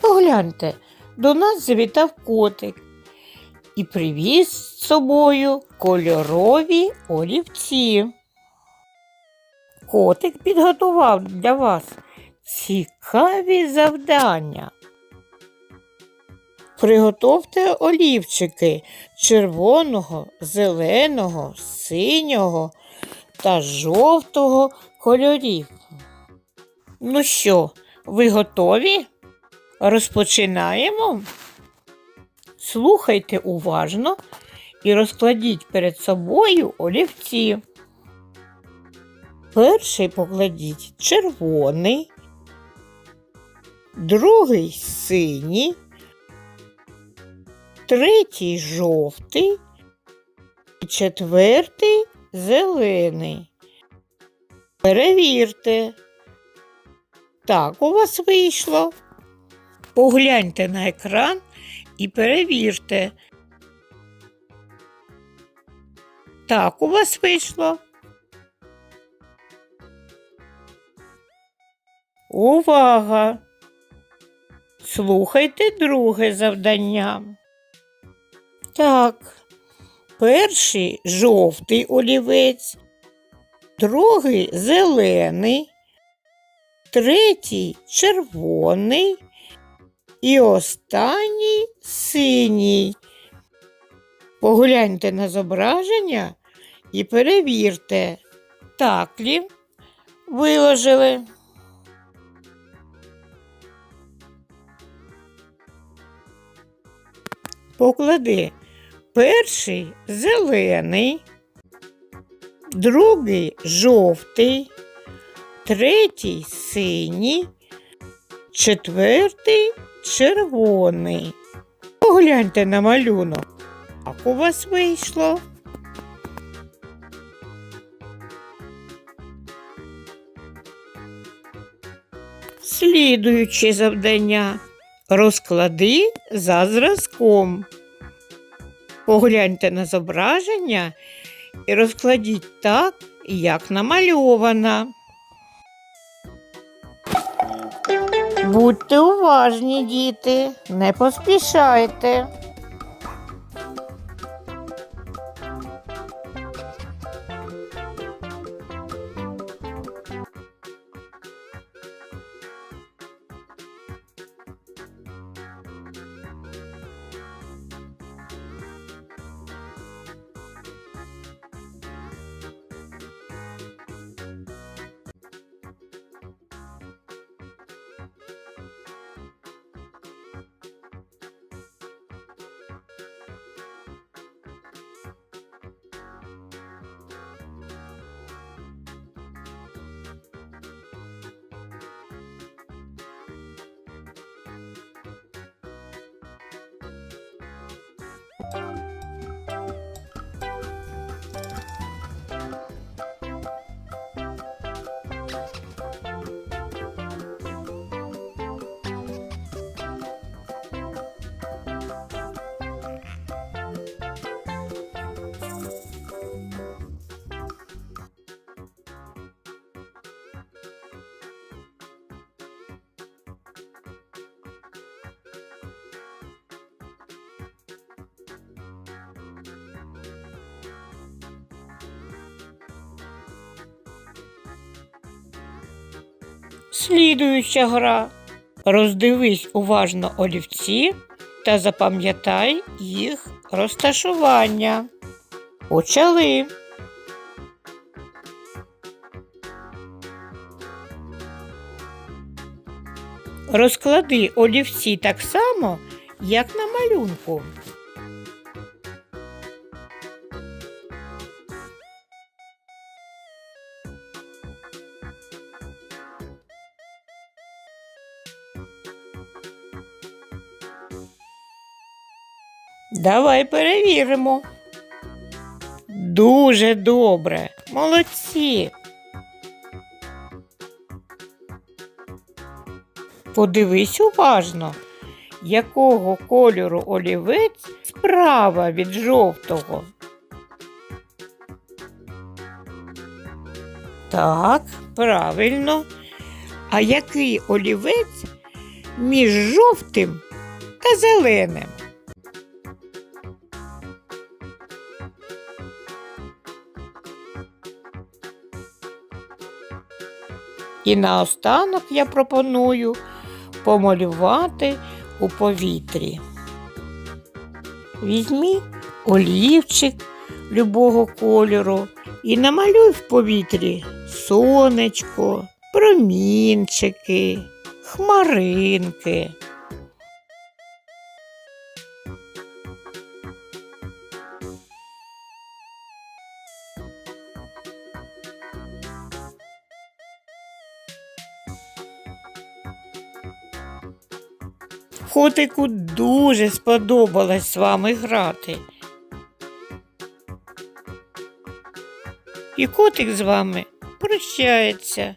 Погляньте, до нас завітав котик і привіз з собою кольорові олівці. Котик підготував для вас цікаві завдання. Приготовте олівчики червоного, зеленого, синього та жовтого кольорів. Ну що, ви готові? Розпочинаємо. Слухайте уважно і розкладіть перед собою олівці. Перший покладіть червоний, другий синій, третій жовтий, четвертий зелений. Перевірте. Так у вас вийшло. Погляньте на екран і перевірте. Так, у вас вийшло. Увага! Слухайте друге завдання. Так, перший жовтий олівець, другий зелений, третій червоний і останній синій. Погляньте на зображення і перевірте. Так лі виложили. Поклади перший зелений, другий жовтий, третій синій, четвертий червоний. Погляньте на малюнок. Як у вас вийшло? Слідуюче завдання. Розклади за зразком. Погляньте на зображення і розкладіть так, як намальовано. Будьте уважні, діти, не поспішайте. Слідуюча гра. Роздивись уважно олівці та запам'ятай їх розташування. Почали. Розклади олівці так само, як на малюнку. Давай перевіримо. Дуже добре. Молодці. Подивись уважно, якого кольору олівець справа від жовтого. Так, правильно. А який олівець між жовтим та зеленим? І наостанок я пропоную помалювати у повітрі. Візьмі олівчик любого кольору і намалюй в повітрі сонечко, промінчики, хмаринки. Котику дуже сподобалось з вами грати. І котик з вами прощається.